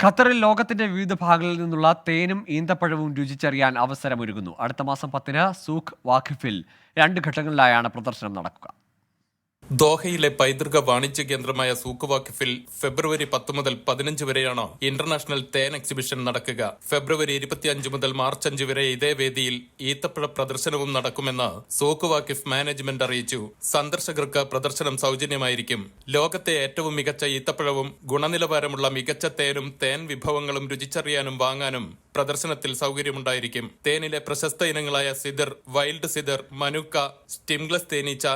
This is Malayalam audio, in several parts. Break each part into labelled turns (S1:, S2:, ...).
S1: ഖത്തറിൽ ലോകത്തിന്റെ വിവിധ ഭാഗങ്ങളിൽ നിന്നുള്ള തേനും ഈന്തപ്പഴവും രുചിച്ചറിയാൻ അവസരമൊരുങ്ങുന്നു. അടുത്ത മാസം പത്തിന് സൂഖ് വാഖിഫിൽ രണ്ട് ഘട്ടങ്ങളിലായാണ് പ്രദർശനം നടക്കുക.
S2: ദോഹയിലെ പൈതൃക വാണിജ്യ കേന്ദ്രമായ സൂക്ക് വാക്കിഫിൽ ഫെബ്രുവരി പത്ത് മുതൽ പതിനഞ്ച് വരെയാണ് ഇന്റർനാഷണൽ തേൻ എക്സിബിഷൻ നടക്കുക. ഫെബ്രുവരി ഇരുപത്തിയഞ്ച് മുതൽ മാർച്ച് അഞ്ച് വരെ ഇതേ വേദിയിൽ ഈത്തപ്പഴ പ്രദർശനവും നടക്കുമെന്ന് സൂക്ക് വാക്കിഫ് മാനേജ്മെന്റ് അറിയിച്ചു. സന്ദർശകർക്ക് പ്രദർശനം സൗജന്യമായിരിക്കും. ലോകത്തെ ഏറ്റവും മികച്ച ഈത്തപ്പഴവും ഗുണനിലവാരമുള്ള മികച്ച തേനും തേൻ വിഭവങ്ങളും രുചിച്ചറിയാനും വാങ്ങാനും പ്രദർശനത്തിൽ സൗകര്യമുണ്ടായിരിക്കും. തേനിലെ പ്രശസ്ത ഇനങ്ങളായ സിദർ വൈൽഡ് സിദർ മനുക്ക സ്റ്റിംഗ്ലസ് തേനീച്ച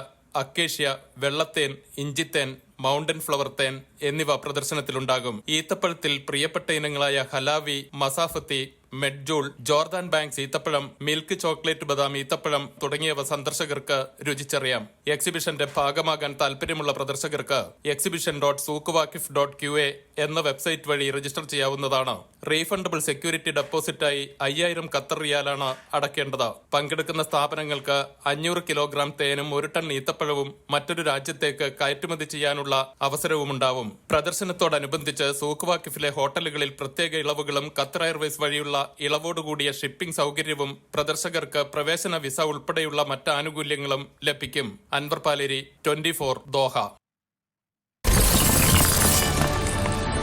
S2: അക്കേഷ്യ വെള്ളത്തേൻ ഇഞ്ചിത്തേൻ മൗണ്ടൻ ഫ്ലവർ തേൻ എന്നിവ പ്രദർശനത്തിലുണ്ടാകും. ഈത്തപ്പഴത്തിൽ പ്രിയപ്പെട്ട ഇനങ്ങളായ ഹലാവി മസാഫത്തി മെഡ്ജൂൾ ജോർദാൻ ബാങ്ക്സ് ഈത്തപ്പഴം മിൽക്ക് ചോക്ലേറ്റ് ബദാം ഈത്തപ്പഴം തുടങ്ങിയവ സന്ദർശകർക്ക് രുചിച്ചറിയാം. എക്സിബിഷന്റെ ഭാഗമാകാൻ താൽപര്യമുള്ള പ്രദർശകർക്ക് exhibition dot Souq Waqif dot Q A എന്ന വെബ്സൈറ്റ് വഴി രജിസ്റ്റർ ചെയ്യാവുന്നതാണ്. റീഫണ്ടബിൾ സെക്യൂരിറ്റി ഡെപ്പോസിറ്റായി അയ്യായിരം ഖത്തർ റിയാലാണ് അടക്കേണ്ടത്. പങ്കെടുക്കുന്ന സ്ഥാപനങ്ങൾക്ക് അഞ്ഞൂറ് കിലോഗ്രാം തേനും ഒരു ടൺ ഈത്തപ്പഴവും മറ്റൊരു രാജ്യത്തേക്ക് കയറ്റുമതി ചെയ്യാനുള്ള അവസരവുമുണ്ടാവും. പ്രദർശനത്തോടനുബന്ധിച്ച് സൂക്കുവാക്കിഫിലെ ഹോട്ടലുകളിൽ പ്രത്യേക ഇളവുകളും ഖത്തർ എയർവേസ് വഴിയുള്ള ഇളവോടുകൂടിയ ഷിപ്പിംഗ് സൗകര്യവും പ്രദർശകർക്ക് പ്രവേശന വിസ ഉൾപ്പെടെയുള്ള മറ്റ് ആനുകൂല്യങ്ങളും ലഭിക്കും. Anwar Paleri twenty four Doha.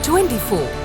S3: 24